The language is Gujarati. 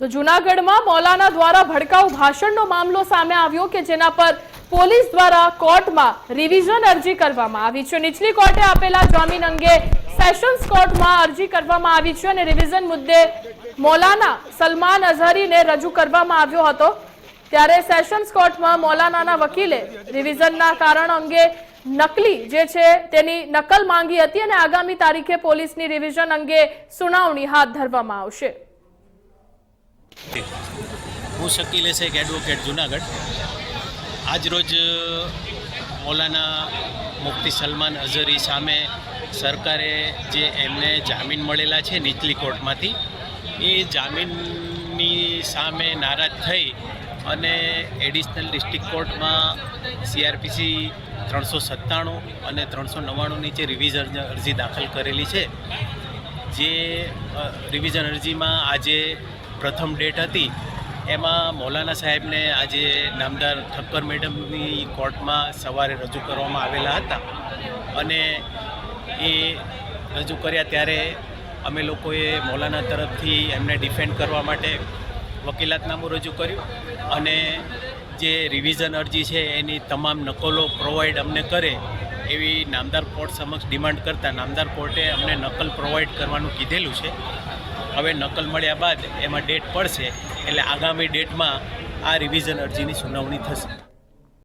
તો જૂનાગઢમાં મૌલાના દ્વારા ભડકાઉ ભાષણનો મામલો સામે આવ્યો કે જેના પર પોલીસ દ્વારા કોર્ટમાં રિવિઝન અરજી કરવામાં આવી છે. નીચલી કોર્ટે આપેલા જામીન અંગે સેશન્સ કોર્ટમાં અરજી કરવામાં આવી છે અને રિવિઝન મુદ્દે મૌલાના સલમાન અઝહરીને રજૂ કરવામાં આવ્યો હતો. ત્યારે સેશન્સ કોર્ટમાં મૌલાનાના વકીલે રિવિઝનના કારણ અંગે નકલી જે છે તેની નકલ માંગી હતી અને આગામી તારીખે પોલીસની રિવિઝન અંગે સુનાવણી હાથ ધરવામાં આવશે. હું શકીલ શેખ એડવોકેટ જુનાગઢ. આજરોજ મૌલાના મુફ્તી સલમાન અઝહરી સામે સરકારે જે એમને જામીન મળેલા છે નીચલી કોર્ટમાંથી, એ જામીનની સામે નારાજ થઈ અને એડિશનલ ડિસ્ટ્રિક્ટ કોર્ટમાં સીઆરપીસી ત્રણસો સત્તાણું અને ત્રણસો નવ્વાણું નીચે રિવિઝન અરજી દાખલ કરેલી છે. જે રિવિઝન અરજીમાં આજે પ્રથમ ડેટ હતી. એમાં મૌલાના સાહેબને આજે નામદાર ઠક્કર મેડમની કોર્ટમાં સવારે રજૂ કરવામાં આવેલા હતા. અને એ રજૂ કર્યા ત્યારે અમે લોકોએ મૌલાના તરફથી એમને ડિફેન્ડ કરવા માટે વકીલાતનામું રજૂ કર્યું અને જે રિવિઝન અરજી છે એની તમામ નકલો પ્રોવાઈડ અમને કરે એવી નામદાર કોર્ટ સમક્ષ ડિમાન્ડ કરતાં નામદાર કોર્ટે અમને નકલ પ્રોવાઈડ કરવાનું કીધેલું છે. હવે નકલ મળ્યા બાદ એમાં ડેટ પડશે એટલે આગામી ડેટમાં આ રિવિઝન અરજીની સુનાવણી થશે.